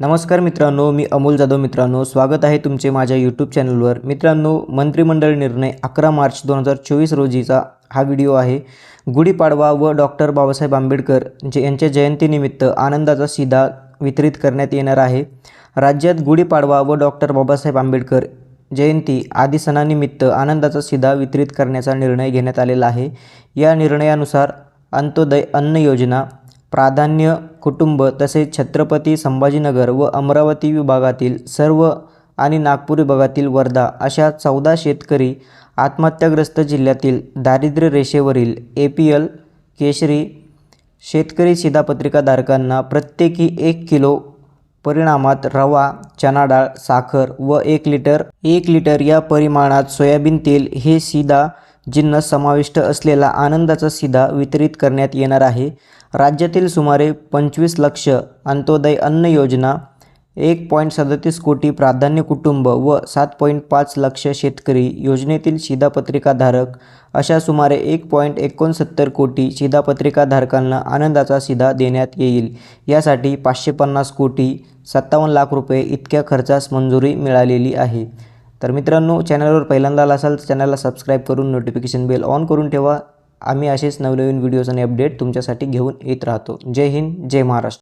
नमस्कार मित्रांनो मी अमोल जाधव मित्रांनो. स्वागत आहे तुमचे माझ्या यूट्यूब चॅनलवर मित्रांनो मंत्रिमंडळ निर्णय अकरा मार्च दोन हजार चोवीस रोजीचा हा व्हिडिओ आहे. गुढीपाडवा व डॉक्टर बाबासाहेब आंबेडकर जे यांच्या जयंतीनिमित्त आनंदाचा सीधा वितरित करण्यात येणार आहे. राज्यात गुढीपाडवा व डॉक्टर बाबासाहेब आंबेडकर जयंती आदी सणानिमित्त आनंदाचा सीधा वितरित करण्याचा निर्णय घेण्यात आलेला आहे. या निर्णयानुसार अंत्योदय अन्न योजना प्राधान्य कुटुंब तसेच छत्रपती संभाजीनगर व अमरावती विभागातील सर्व आणि नागपूर विभागातील वर्धा अशा चौदा शेतकरी आत्महत्याग्रस्त जिल्ह्यातील दारिद्र्य रेषेवरील ए पी एल केशरी शेतकरी शिधापत्रिकाधारकांना प्रत्येकी एक किलो परिणामात रवा चना डाळ साखर व एक लिटर एक लिटर या परिमाणात सोयाबीन तेल हे सीधा जिन्नस समाविष्ट असलेला आनंदाचा सिधा वितरित करण्यात येणार आहे. राज्यातील सुमारे पंचवीस लक्ष अंत्योदय अन्न योजना एक पॉईंट सदतीस कोटी प्राधान्य कुटुंब व सात पॉईंट पाच लक्ष शेतकरी योजनेतील शिधापत्रिकाधारक अशा सुमारे एक पॉईंट एकोणसत्तर कोटी शिधापत्रिकाधारकांना आनंदाचा शिधा देण्यात येईल. यासाठी पाचशे पन्नास कोटी सत्तावन्न लाख रुपये इतक्या खर्चास मंजुरी मिळालेली आहे. तर मित्रांनो चॅनलवर पहिल्यांदा आला असाल तर चॅनलला सबस्क्राईब करून नोटिफिकेशन बेल ऑन करून ठेवा. आम्ही असेच नवनवीन व्हिडिओज आणि अपडेट तुमच्यासाठी घेऊन येत राहतो. जय हिंद जय महाराष्ट्र.